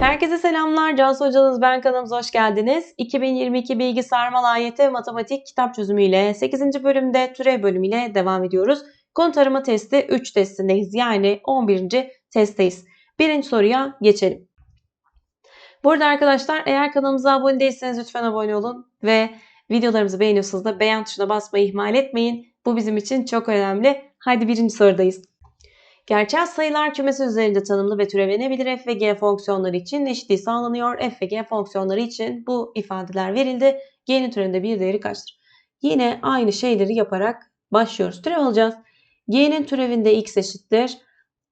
Herkese selamlar. Cansu Hocanız ben kanalımıza hoş geldiniz. 2022 Bilgisayar Maliyeti Matematik kitap çözümüyle 8. bölümde türev bölümüyle devam ediyoruz. Konu tarama testi 3 testindeyiz. Yani 11. testteyiz. Birinci soruya geçelim. Burada arkadaşlar eğer kanalımıza abone değilseniz lütfen abone olun ve videolarımızı beğeniyorsanız da beğen tuşuna basmayı ihmal etmeyin. Bu bizim için çok önemli. Haydi birinci sorudayız. Gerçel sayılar kümesi üzerinde tanımlı ve türevlenebilir f ve g fonksiyonları için eşitliği sağlanıyor. f ve g fonksiyonları için bu ifadeler verildi. g'nin türevinde bir değeri kaçtır? Yine aynı şeyleri yaparak başlıyoruz. Türev alacağız. g'nin türevinde x eşittir.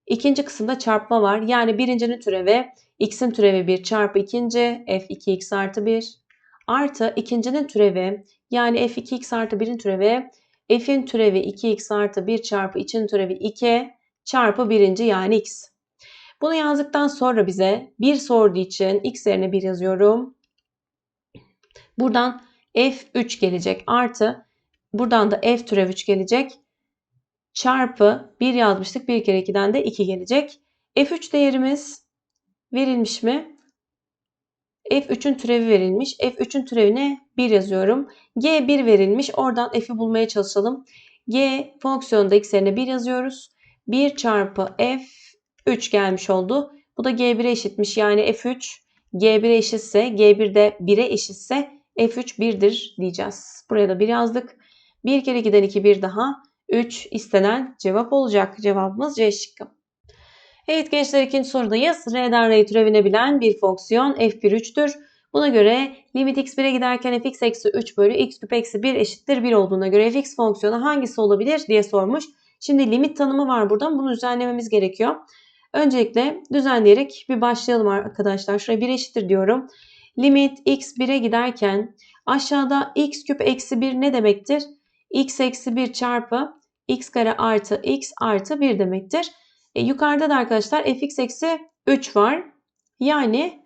İkinci kısımda çarpma var. Yani birincinin türevi x'in türevi 1 çarpı ikinci f 2x artı 1 artı ikincinin türevi yani f 2x artı 1'in türevi f'in türevi 2x artı 1 çarpı için türevi 2 çarpı birinci yani x. Bunu yazdıktan sonra bize 1 sorduğu için x yerine 1 yazıyorum. Buradan f3 gelecek artı buradan da f türev 3 gelecek. Çarpı 1 yazmıştık. 1 kere 2'den de 2 gelecek. f3 değerimiz verilmiş mi? f3'ün türevi verilmiş. f3'ün türevine 1 yazıyorum. g1 verilmiş. Oradan f'i bulmaya çalışalım. g fonksiyonunda x yerine 1 yazıyoruz. 1 çarpı f 3 gelmiş oldu. Bu da g1'e eşitmiş. Yani f3 g1'e eşitse g1 de 1'e eşitse f3 1'dir diyeceğiz. Buraya da 1 yazdık. 1 kere 2'den 2 1 daha. 3 istenen cevap olacak. Cevabımız C şıkkı. Evet gençler ikinci sorudayız. R'den R'ye türevinebilen bir fonksiyon f1 3'tür. Buna göre limit x 1'e giderken fx eksi 3 bölü x küp eksi 1 eşittir 1 olduğuna göre fx fonksiyonu hangisi olabilir diye sormuş. Şimdi limit tanımı var buradan. Bunu düzenlememiz gerekiyor. Öncelikle düzenleyerek bir başlayalım arkadaşlar. Şuraya 1 eşittir diyorum. Limit x 1'e giderken aşağıda x küp eksi 1 ne demektir? x eksi 1 çarpı x kare artı x artı 1 demektir. E, yukarıda da arkadaşlar fx eksi 3 var. Yani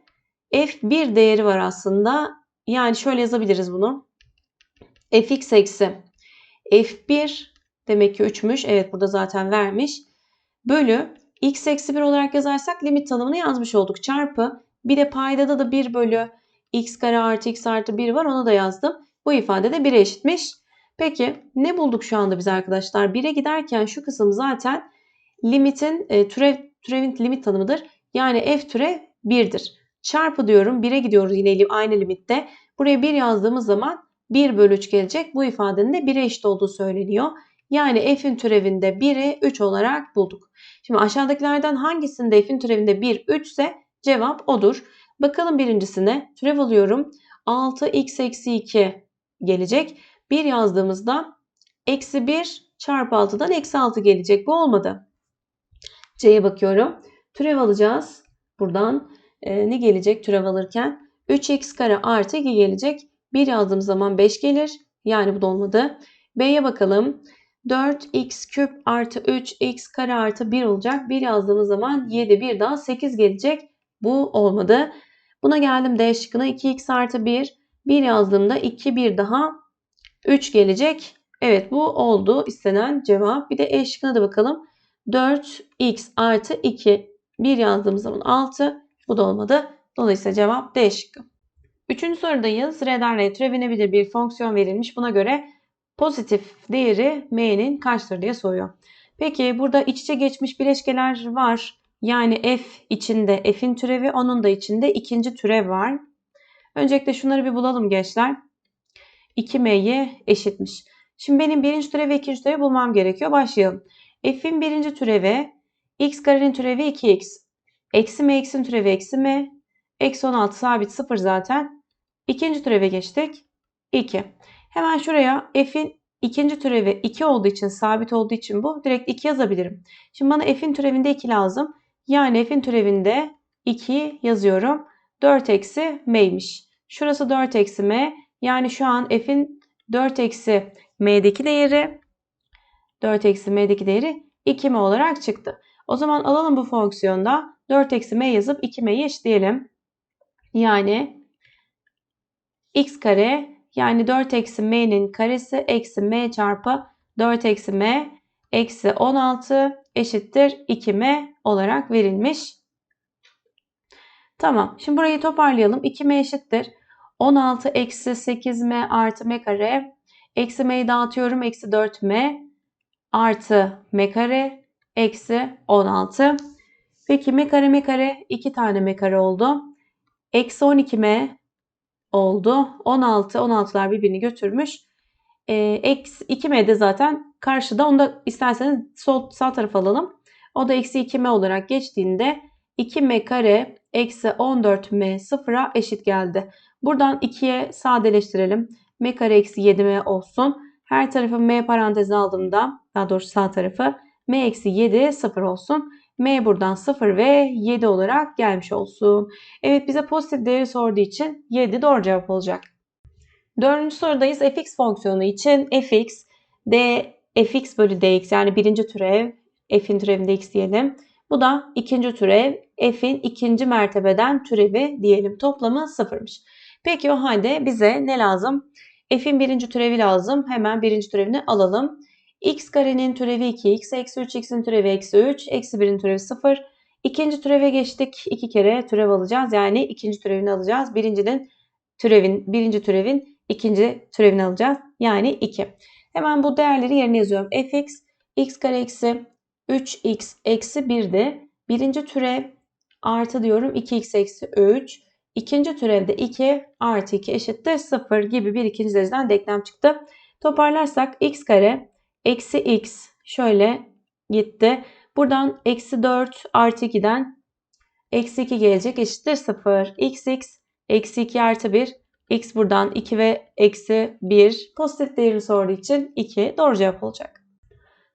f1 değeri var aslında. Yani şöyle yazabiliriz bunu. fx eksi f1 demek ki 3'müş. Evet burada zaten vermiş. Bölü x eksi 1 olarak yazarsak limit tanımını yazmış olduk. Çarpı bir de paydada da 1 bölü x kare artı x artı 1 var. Onu da yazdım. Bu ifade de 1'e eşitmiş. Peki ne bulduk şu anda biz arkadaşlar? 1'e giderken şu kısım zaten limitin e, türev, türevin limit tanımıdır. Yani f türev 1'dir. Çarpı diyorum 1'e gidiyoruz yine aynı limitte. Buraya 1 yazdığımız zaman 1 bölü 3 gelecek. Bu ifadenin de 1'e eşit olduğu söyleniyor. Yani f'in türevinde 1'i 3 olarak bulduk. Şimdi aşağıdakilerden hangisinde f'in türevinde 1 3 ise cevap odur. Bakalım birincisine türev alıyorum. 6x eksi 2 gelecek. 1 yazdığımızda eksi 1 çarpı 6'dan eksi 6 gelecek. Bu olmadı. C'ye bakıyorum. Türev alacağız. Buradan e, ne gelecek türev alırken? 3x kare artı 2 gelecek. 1 yazdığım zaman 5 gelir. Yani bu da olmadı. B'ye bakalım. 4x küp artı 3x kare artı 1 olacak. 1 yazdığımız zaman 7 bir daha 8 gelecek. Bu olmadı. Buna geldim D şıkkına 2x artı 1. 1 yazdığımda 2 bir daha 3 gelecek. Evet bu oldu istenen cevap. Bir de E şıkkına da bakalım. 4x artı 2. 1 yazdığımız zaman 6. Bu da olmadı. Dolayısıyla cevap D şıkkı. Üçüncü sorudayız. R'den R'ye türevinebilir bir fonksiyon verilmiş. Buna göre pozitif değeri m'nin kaçtır diye soruyor. Peki burada iç içe geçmiş bileşkeler var. Yani f içinde f'in türevi onun da içinde ikinci türev var. Öncelikle şunları bir bulalım gençler. 2m'ye eşitmiş. Şimdi benim birinci türevi ve ikinci türevi bulmam gerekiyor. Başlayalım. f'in birinci türevi x karenin türevi 2x. Eksi m x'in türevi eksi m. Eksi 16 sabit 0 zaten. İkinci türeve geçtik. 2. Hemen şuraya f'in ikinci türevi 2 olduğu için sabit olduğu için bu direkt 2 yazabilirim. Şimdi bana f'in türevinde 2 lazım. Yani f'in türevinde 2 yazıyorum. 4 eksi m'ymiş. Şurası 4 eksi m. Yani şu an f'in 4 eksi m'deki değeri 4 eksi m'deki değeri 2m olarak çıktı. O zaman alalım bu fonksiyonda 4 eksi m yazıp 2m'yi eşitleyelim. Yani x kare yani 4 eksi m'nin karesi eksi m çarpı 4 eksi m eksi 16 eşittir 2m olarak verilmiş. Tamam. Şimdi burayı toparlayalım. 2m eşittir. 16 eksi 8m artı m kare. Eksi m'yi dağıtıyorum. Eksi 4m artı m kare eksi 16. Peki m kare m kare 2 tane m kare oldu. Eksi 12m oldu. 16 16'lar birbirini götürmüş. E, eksi 2m de zaten karşıda. Onu da isterseniz sol sağ tarafa alalım. O da eksi 2m olarak geçtiğinde 2m kare eksi 14m sıfıra eşit geldi. Buradan 2'ye sadeleştirelim. m kare eksi 7m olsun. Her tarafı m parantezi aldığımda daha doğrusu sağ tarafı m eksi 7 sıfır olsun. M buradan 0 ve 7 olarak gelmiş olsun. Evet bize pozitif değeri sorduğu için 7 doğru cevap olacak. Dördüncü sorudayız. fx fonksiyonu için fx d fx bölü dx yani birinci türev f'in türevinde x diyelim. Bu da ikinci türev f'in ikinci mertebeden türevi diyelim. Toplamı sıfırmış. Peki o halde bize ne lazım? F'in birinci türevi lazım. Hemen birinci türevini alalım. X karenin türevi 2x, eksi 3x'in türevi eksi 3, eksi 1'in türevi 0. İkinci türeve geçtik. İki kere türev alacağız. Yani ikinci türevini alacağız. Birincinin türevin, birinci türevin ikinci türevini alacağız. Yani 2. Hemen bu değerleri yerine yazıyorum. fx x kare eksi 3x eksi 1'de birinci türev artı diyorum 2x eksi 3. İkinci türevde 2 artı 2 eşittir 0 gibi bir ikinci dereceden denklem çıktı. Toparlarsak x kare eksi x şöyle gitti. Buradan eksi 4 artı 2'den eksi 2 gelecek eşittir 0. x x eksi 2 artı 1 x buradan 2 ve eksi 1 pozitif değerini sorduğu için 2 doğru cevap olacak.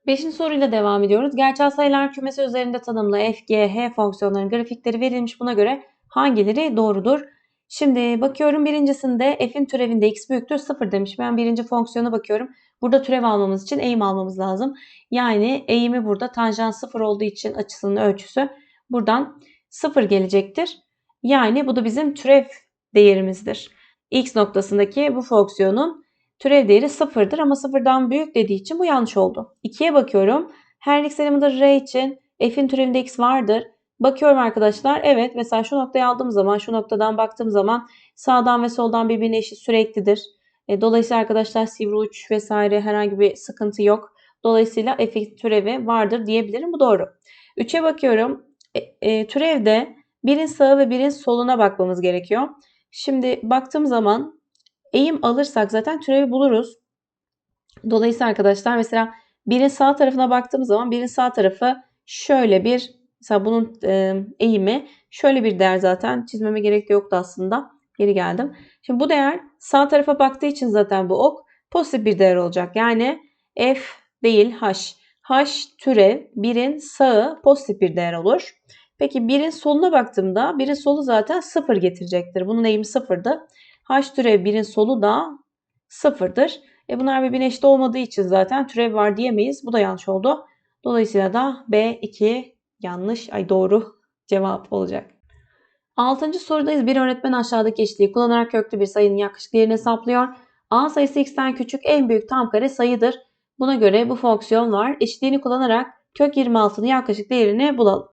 Beşinci soruyla devam ediyoruz. Gerçel sayılar kümesi üzerinde tanımlı f, g, h fonksiyonlarının grafikleri verilmiş. Buna göre hangileri doğrudur? Şimdi bakıyorum birincisinde f'in türevinde x büyüktür 0 demiş. Ben birinci fonksiyona bakıyorum. Burada türev almamız için eğim almamız lazım. Yani eğimi burada tanjant 0 olduğu için açısının ölçüsü buradan 0 gelecektir. Yani bu da bizim türev değerimizdir. x noktasındaki bu fonksiyonun türev değeri 0'dır ama 0'dan büyük dediği için bu yanlış oldu. 2'ye bakıyorum. Her x elemanında r için f'in türevinde x vardır. Bakıyorum arkadaşlar. Evet mesela şu noktayı aldığım zaman şu noktadan baktığım zaman sağdan ve soldan birbirine eşit süreklidir. E, dolayısıyla arkadaşlar sivri uç vesaire herhangi bir sıkıntı yok. Dolayısıyla f türevi vardır diyebilirim. Bu doğru. 3'e bakıyorum. E, e, türevde birin sağı ve birin soluna bakmamız gerekiyor. Şimdi baktığım zaman eğim alırsak zaten türevi buluruz. Dolayısıyla arkadaşlar mesela birin sağ tarafına baktığım zaman birin sağ tarafı şöyle bir mesela bunun e, eğimi şöyle bir değer zaten çizmeme gerek de yoktu aslında. Geri geldim. Şimdi bu değer sağ tarafa baktığı için zaten bu ok pozitif bir değer olacak. Yani f değil h. h türev birin sağı pozitif bir değer olur. Peki birin soluna baktığımda birin solu zaten sıfır getirecektir. Bunun eğimi sıfırdı. h türev birin solu da sıfırdır. E bunlar birbirine eşit olmadığı için zaten türev var diyemeyiz. Bu da yanlış oldu. Dolayısıyla da B2 yanlış, ay doğru cevap olacak. Altıncı sorudayız. Bir öğretmen aşağıdaki eşitliği kullanarak köklü bir sayının yaklaşık değerini hesaplıyor. A sayısı x'ten küçük en büyük tam kare sayıdır. Buna göre bu fonksiyon var. Eşitliğini kullanarak kök 26'nın yaklaşık değerini bulalım.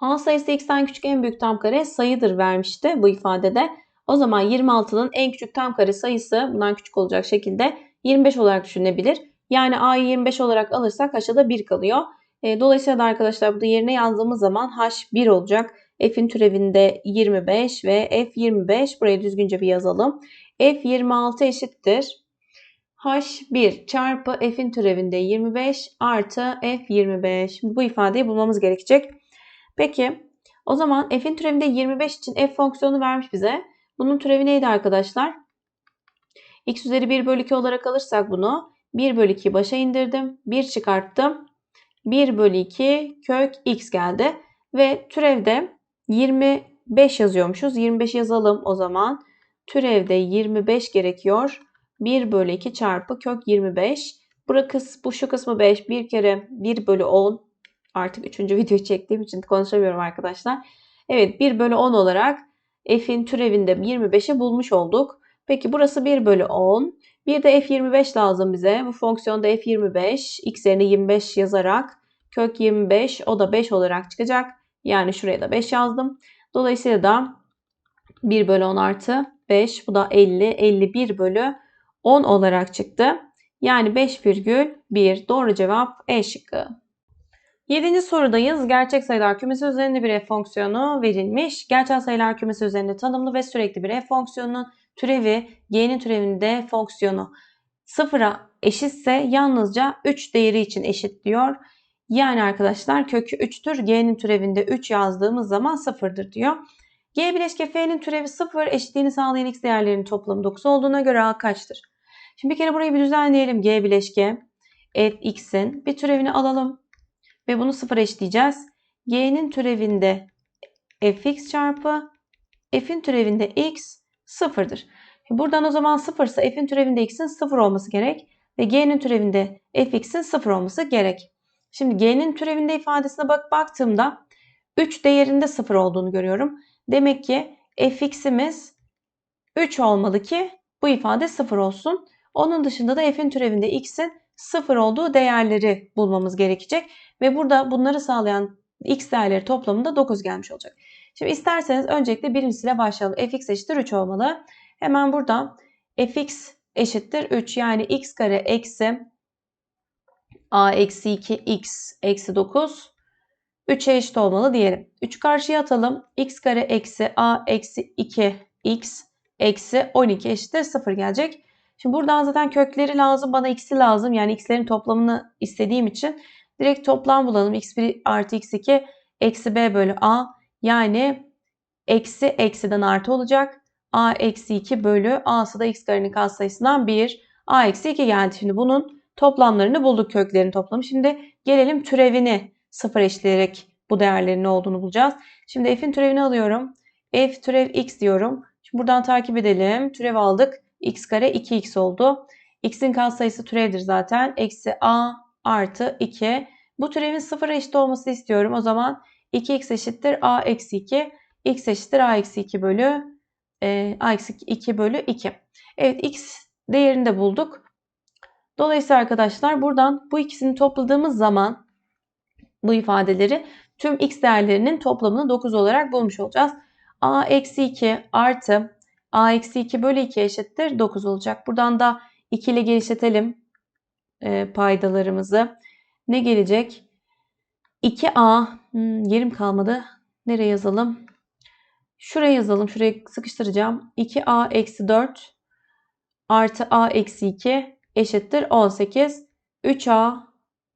A sayısı x'ten küçük en büyük tam kare sayıdır vermişti bu ifadede. O zaman 26'nın en küçük tam kare sayısı bundan küçük olacak şekilde 25 olarak düşünebilir. Yani A'yı 25 olarak alırsak aşağıda 1 kalıyor. E, dolayısıyla da arkadaşlar burada yerine yazdığımız zaman H 1 olacak. F'in türevinde 25 ve F 25. Burayı düzgünce bir yazalım. F 26 eşittir. H1 çarpı F'in türevinde 25 artı F 25. bu ifadeyi bulmamız gerekecek. Peki o zaman F'in türevinde 25 için F fonksiyonu vermiş bize. Bunun türevi neydi arkadaşlar? X üzeri 1 bölü 2 olarak alırsak bunu 1 bölü 2 başa indirdim. 1 çıkarttım. 1 bölü 2 kök x geldi. Ve türevde 25 yazıyormuşuz. 25 yazalım o zaman. Türevde 25 gerekiyor. 1 bölü 2 çarpı kök 25. Bırakız, bu şu kısmı 5. Bir kere 1 bölü 10. Artık 3. videoyu çektiğim için konuşamıyorum arkadaşlar. Evet 1 bölü 10 olarak f'in türevinde 25'i bulmuş olduk. Peki burası 1 bölü 10. Bir de f25 lazım bize. Bu fonksiyonda f25 x yerine 25 yazarak Kök 25 o da 5 olarak çıkacak. Yani şuraya da 5 yazdım. Dolayısıyla da 1 bölü 10 artı 5 bu da 50. 51 bölü 10 olarak çıktı. Yani 5,1 doğru cevap E şıkkı. Yedinci sorudayız. Gerçek sayılar kümesi üzerinde bir f fonksiyonu verilmiş. Gerçel sayılar kümesi üzerinde tanımlı ve sürekli bir f fonksiyonunun türevi g'nin türevinde fonksiyonu sıfıra eşitse yalnızca 3 değeri için eşit diyor. Yani arkadaşlar kökü 3'tür. G'nin türevinde 3 yazdığımız zaman 0'dır diyor. G bileşke F'nin türevi 0 eşitliğini sağlayan x değerlerinin toplamı 9 olduğuna göre A kaçtır? Şimdi bir kere burayı bir düzenleyelim. G bileşke f x'in bir türevini alalım. Ve bunu 0 eşitleyeceğiz. G'nin türevinde fx çarpı f'in türevinde x 0'dır. Buradan o zaman 0 ise f'in türevinde x'in 0 olması gerek. Ve g'nin türevinde fx'in 0 olması gerek. Şimdi g'nin türevinde ifadesine bak baktığımda 3 değerinde 0 olduğunu görüyorum. Demek ki fx'imiz 3 olmalı ki bu ifade 0 olsun. Onun dışında da f'in türevinde x'in 0 olduğu değerleri bulmamız gerekecek. Ve burada bunları sağlayan x değerleri toplamında 9 gelmiş olacak. Şimdi isterseniz öncelikle birincisiyle başlayalım. fx eşittir 3 olmalı. Hemen burada fx eşittir 3 yani x kare eksi a eksi 2 x eksi 9 3'e eşit olmalı diyelim. 3 karşıya atalım. x kare eksi a eksi 2 x eksi 12 eşittir 0 gelecek. Şimdi buradan zaten kökleri lazım. Bana x'i lazım. Yani x'lerin toplamını istediğim için direkt toplam bulalım. x1 artı x2 eksi b bölü a. Yani eksi eksiden artı olacak. a eksi 2 bölü a'sı da x karenin katsayısından 1. a eksi 2 geldi. Şimdi bunun toplamlarını bulduk köklerin toplamı. Şimdi gelelim türevini sıfır eşleyerek bu değerlerin ne olduğunu bulacağız. Şimdi f'in türevini alıyorum. f türev x diyorum. Şimdi buradan takip edelim. Türev aldık. x kare 2x oldu. x'in katsayısı türevdir zaten. Eksi a artı 2. Bu türevin sıfıra eşit olmasını istiyorum. O zaman 2x eşittir a eksi 2. x eşittir a eksi 2 bölü e, a eksi 2 bölü 2. Evet x değerini de bulduk. Dolayısıyla arkadaşlar buradan bu ikisini topladığımız zaman bu ifadeleri tüm x değerlerinin toplamını 9 olarak bulmuş olacağız. a eksi 2 artı a eksi 2 bölü 2 eşittir 9 olacak. Buradan da 2 ile genişletelim e, paydalarımızı. Ne gelecek? 2a hmm, yerim kalmadı. Nereye yazalım? Şuraya yazalım. Şuraya sıkıştıracağım. 2a eksi 4 artı a eksi 2 eşittir 18. 3a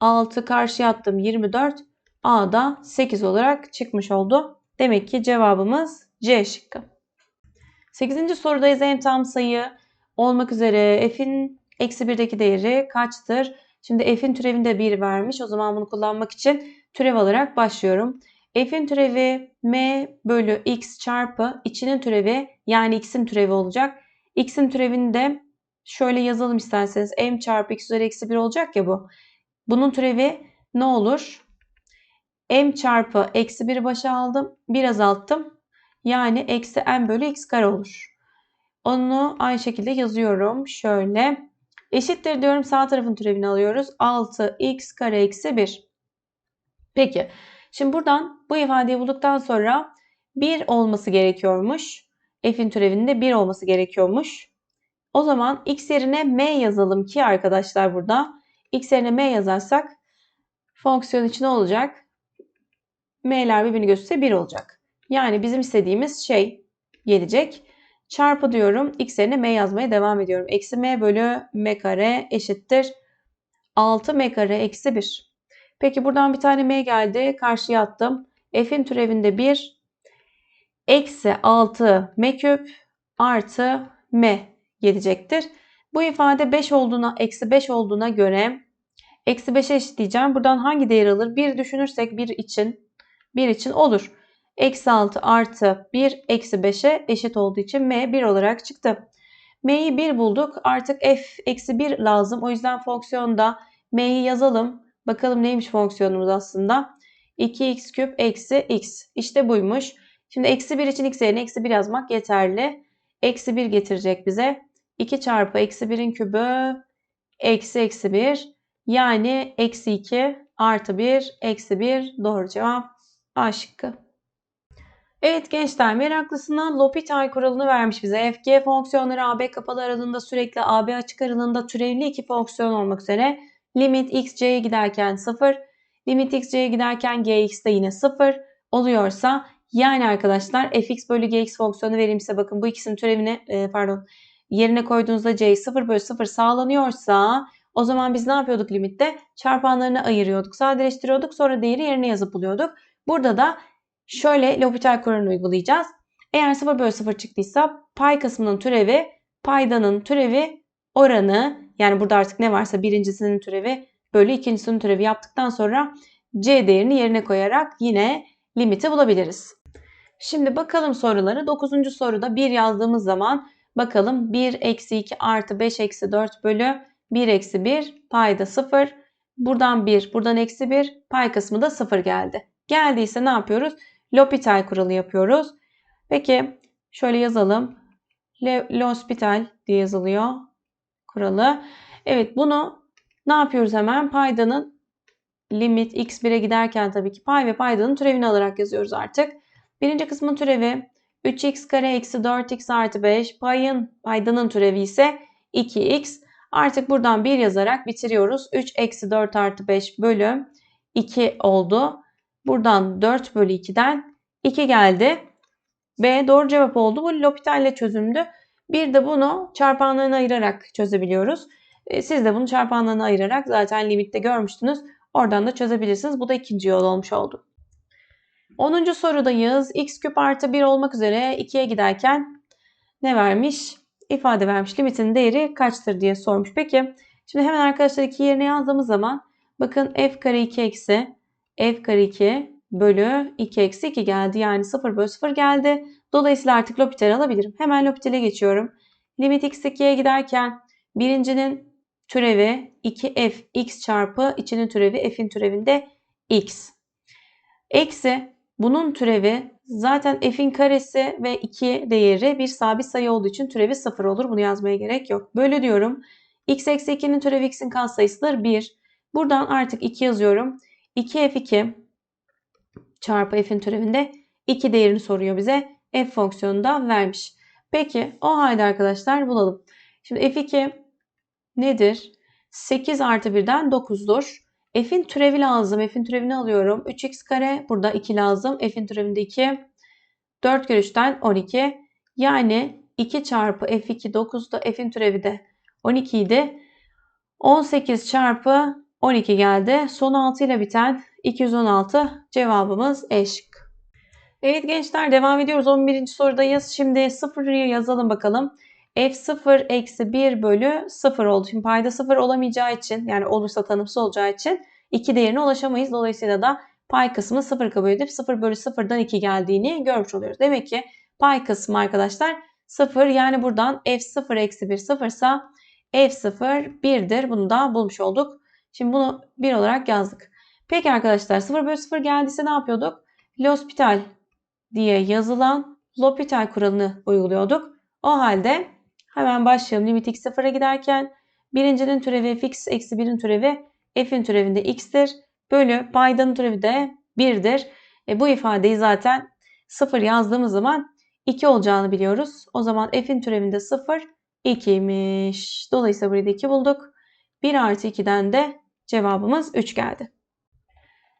6 karşıya attım 24. A da 8 olarak çıkmış oldu. Demek ki cevabımız C şıkkı. 8. sorudayız. En tam sayı olmak üzere f'in eksi 1'deki değeri kaçtır? Şimdi f'in türevinde 1 vermiş. O zaman bunu kullanmak için türev alarak başlıyorum. f'in türevi m bölü x çarpı içinin türevi yani x'in türevi olacak. x'in türevinde şöyle yazalım isterseniz m çarpı x üzeri eksi 1 olacak ya bu. Bunun türevi ne olur? m çarpı eksi 1'i başa aldım. 1 azalttım. Yani eksi m bölü x kare olur. Onu aynı şekilde yazıyorum. Şöyle. Eşittir diyorum sağ tarafın türevini alıyoruz. 6x kare eksi 1. Peki. Şimdi buradan bu ifadeyi bulduktan sonra 1 olması gerekiyormuş. F'in türevinde 1 olması gerekiyormuş. O zaman x yerine m yazalım ki arkadaşlar burada x yerine m yazarsak fonksiyon için ne olacak? m'ler birbirini gösterse 1 olacak. Yani bizim istediğimiz şey gelecek. Çarpı diyorum. x yerine m yazmaya devam ediyorum. Eksi m bölü m kare eşittir. 6 m kare eksi 1. Peki buradan bir tane m geldi. Karşıya attım. f'in türevinde 1 eksi 6 m küp artı m gelecektir. Bu ifade 5 olduğuna, eksi 5 olduğuna göre eksi 5'e eşitleyeceğim. Buradan hangi değer alır? 1 düşünürsek 1 için 1 için olur. Eksi 6 artı 1 eksi 5'e eşit olduğu için m 1 olarak çıktı. m'yi 1 bulduk. Artık f eksi 1 lazım. O yüzden fonksiyonda m'yi yazalım. Bakalım neymiş fonksiyonumuz aslında. 2x küp eksi x. İşte buymuş. Şimdi eksi 1 için x yerine eksi 1 yazmak yeterli. Eksi 1 getirecek bize. 2 çarpı eksi 1'in kübü eksi eksi 1 yani eksi 2 artı 1 eksi 1 doğru cevap A şıkkı. Evet gençler meraklısına L'Hopital kuralını vermiş bize. FG fonksiyonları AB kapalı aralığında sürekli AB açık aralığında türevli iki fonksiyon olmak üzere limit x c'ye giderken 0, limit x c'ye giderken gx de yine 0 oluyorsa yani arkadaşlar fx bölü gx fonksiyonu verilmişse bakın bu ikisinin türevini e, pardon yerine koyduğunuzda c 0 bölü 0 sağlanıyorsa o zaman biz ne yapıyorduk limitte? Çarpanlarını ayırıyorduk, sadeleştiriyorduk sonra değeri yerine yazıp buluyorduk. Burada da şöyle L'Hopital kuralını uygulayacağız. Eğer 0 bölü 0 çıktıysa pay kısmının türevi paydanın türevi oranı yani burada artık ne varsa birincisinin türevi bölü ikincisinin türevi yaptıktan sonra c değerini yerine koyarak yine limiti bulabiliriz. Şimdi bakalım soruları. 9. soruda 1 yazdığımız zaman bakalım 1 eksi 2 artı 5 eksi 4 bölü 1 eksi 1 payda 0. Buradan 1 buradan eksi 1 pay kısmı da 0 geldi. Geldiyse ne yapıyoruz? L'Hopital kuralı yapıyoruz. Peki şöyle yazalım. L'Hospital diye yazılıyor kuralı. Evet bunu ne yapıyoruz hemen? Paydanın limit x1'e giderken tabii ki pay ve paydanın türevini alarak yazıyoruz artık. Birinci kısmın türevi 3x kare eksi 4x artı 5. Payın paydanın türevi ise 2x. Artık buradan 1 yazarak bitiriyoruz. 3 eksi 4 artı 5 bölü 2 oldu. Buradan 4 bölü 2'den 2 geldi. B doğru cevap oldu. Bu L'Hopital'le çözümdü. Bir de bunu çarpanlarına ayırarak çözebiliyoruz. E, siz de bunu çarpanlarına ayırarak zaten limitte görmüştünüz. Oradan da çözebilirsiniz. Bu da ikinci yol olmuş oldu. 10. sorudayız. x küp artı 1 olmak üzere 2'ye giderken ne vermiş? İfade vermiş. Limitin değeri kaçtır diye sormuş. Peki şimdi hemen arkadaşlar 2 yerine yazdığımız zaman bakın f kare 2 eksi f kare 2 bölü 2 eksi 2 geldi. Yani 0 bölü 0 geldi. Dolayısıyla artık L'Hopital'i alabilirim. Hemen L'Hopital'e geçiyorum. Limit x 2'ye giderken birincinin türevi 2f x çarpı içinin türevi f'in türevinde x. Eksi bunun türevi zaten f'in karesi ve 2 değeri bir sabit sayı olduğu için türevi 0 olur. Bunu yazmaya gerek yok. Böyle diyorum. x eksi 2'nin türevi x'in katsayısıdır 1. Buradan artık 2 yazıyorum. 2f2 çarpı f'in türevinde 2 değerini soruyor bize. f fonksiyonu da vermiş. Peki o halde arkadaşlar bulalım. Şimdi f2 nedir? 8 artı 1'den 9'dur. F'in türevi lazım. F'in türevini alıyorum. 3x kare burada 2 lazım. F'in türevinde 2. 4 kere 3'ten 12. Yani 2 çarpı F2 9'da F'in türevi de 12 idi. 18 çarpı 12 geldi. Son 6 ile biten 216 cevabımız E şık. Evet gençler devam ediyoruz. 11. sorudayız. Şimdi 0'ı yazalım bakalım. F0 eksi 1 bölü 0 oldu. Şimdi payda 0 olamayacağı için yani olursa tanımsız olacağı için 2 değerine ulaşamayız. Dolayısıyla da pay kısmı 0 kabul edip 0 bölü 0'dan 2 geldiğini görmüş oluyoruz. Demek ki pay kısmı arkadaşlar 0 yani buradan F0 eksi 1 0 ise F0 1'dir. Bunu da bulmuş olduk. Şimdi bunu 1 olarak yazdık. Peki arkadaşlar 0 bölü 0 geldiyse ne yapıyorduk? L'Hospital diye yazılan L'Hopital kuralını uyguluyorduk. O halde hemen başlayalım. Limit x 0'a giderken birincinin türevi fx eksi 1'in türevi f'in türevinde x'tir. Bölü paydanın türevi de 1'dir. E, bu ifadeyi zaten 0 yazdığımız zaman 2 olacağını biliyoruz. O zaman f'in türevinde 0 2'ymiş. Dolayısıyla burayı da 2 bulduk. 1 artı 2'den de cevabımız 3 geldi.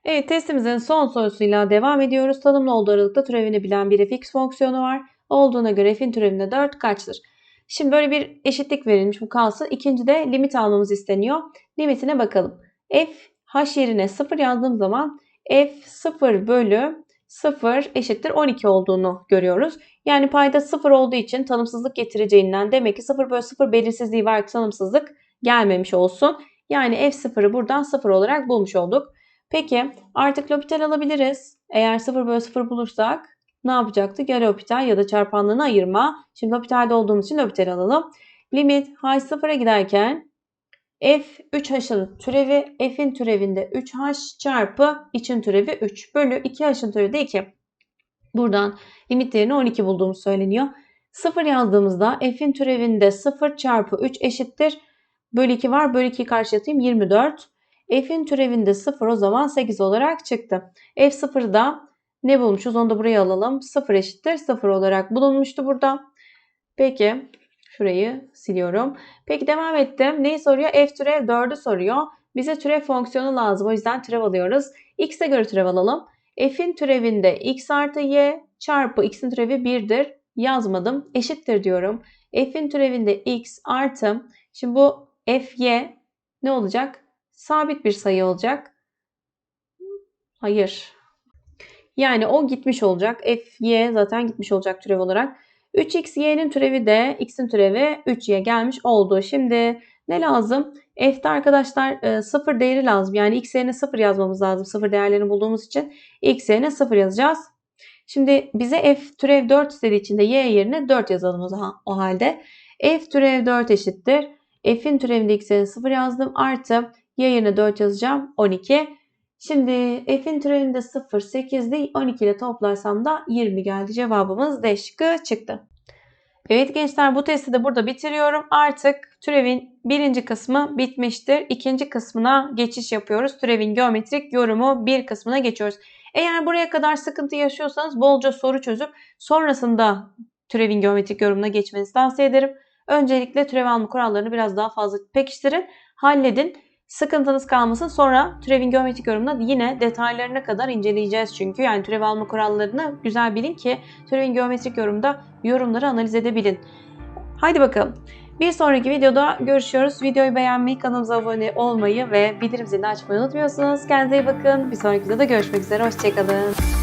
Evet testimizin son sorusuyla devam ediyoruz. Tanımlı olduğu aralıkta türevini bilen bir fx fonksiyonu var. Olduğuna göre f'in türevinde 4 kaçtır? Şimdi böyle bir eşitlik verilmiş bu kalsın. İkinci de limit almamız isteniyor. Limitine bakalım. f h yerine 0 yazdığım zaman f 0 bölü 0 eşittir 12 olduğunu görüyoruz. Yani payda 0 olduğu için tanımsızlık getireceğinden demek ki 0 bölü 0 belirsizliği var ki tanımsızlık gelmemiş olsun. Yani f0'ı buradan 0 olarak bulmuş olduk. Peki artık L'Hopital alabiliriz. Eğer 0 bölü 0 bulursak ne yapacaktık? Ya L'Hopital ya da çarpanlığını ayırma. Şimdi L'Hopital'de olduğumuz için L'Hopital alalım. Limit h 0'a giderken f 3h'ın türevi f'in türevinde 3h çarpı için türevi 3 bölü 2h'ın türevi de 2. Buradan limit değerini 12 bulduğumuz söyleniyor. 0 yazdığımızda f'in türevinde 0 çarpı 3 eşittir. Bölü 2 var. Bölü 2'yi karşılatayım 24. F'in türevinde 0 o zaman 8 olarak çıktı. F0'da ne bulmuşuz? Onu da buraya alalım. 0 eşittir 0 olarak bulunmuştu burada. Peki şurayı siliyorum. Peki devam ettim. Neyi soruyor? F türev 4'ü soruyor. Bize türev fonksiyonu lazım. O yüzden türev alıyoruz. X'e göre türev alalım. F'in türevinde x artı y çarpı x'in türevi 1'dir. Yazmadım. Eşittir diyorum. F'in türevinde x artı şimdi bu fy ne olacak? Sabit bir sayı olacak. Hayır. Yani o gitmiş olacak. Fy zaten gitmiş olacak türev olarak. 3xy'nin türevi de x'in türevi 3y gelmiş oldu. Şimdi ne lazım? F'de arkadaşlar 0 değeri lazım. Yani x yerine 0 yazmamız lazım. 0 değerlerini bulduğumuz için x yerine 0 yazacağız. Şimdi bize f türev 4 istediği için de y yerine 4 yazalım o halde. f türev 4 eşittir. f'in türevinde x yerine 0 yazdım. Artı y yerine 4 yazacağım. 12. Şimdi f'in türevinde 0, 8'di. 12 ile toplarsam da 20 geldi. Cevabımız D şıkkı çıktı. Evet gençler bu testi de burada bitiriyorum. Artık türevin birinci kısmı bitmiştir. İkinci kısmına geçiş yapıyoruz. Türevin geometrik yorumu bir kısmına geçiyoruz. Eğer buraya kadar sıkıntı yaşıyorsanız bolca soru çözüp sonrasında türevin geometrik yorumuna geçmenizi tavsiye ederim. Öncelikle türev alma kurallarını biraz daha fazla pekiştirin, halledin. Sıkıntınız kalmasın. Sonra türevin geometrik yorumuna yine detaylarına kadar inceleyeceğiz çünkü. Yani türev alma kurallarını güzel bilin ki türevin geometrik yorumda yorumları analiz edebilin. Haydi bakalım. Bir sonraki videoda görüşüyoruz. Videoyu beğenmeyi, kanalımıza abone olmayı ve bildirim zilini açmayı unutmuyorsunuz. Kendinize iyi bakın. Bir sonraki videoda görüşmek üzere. Hoşçakalın.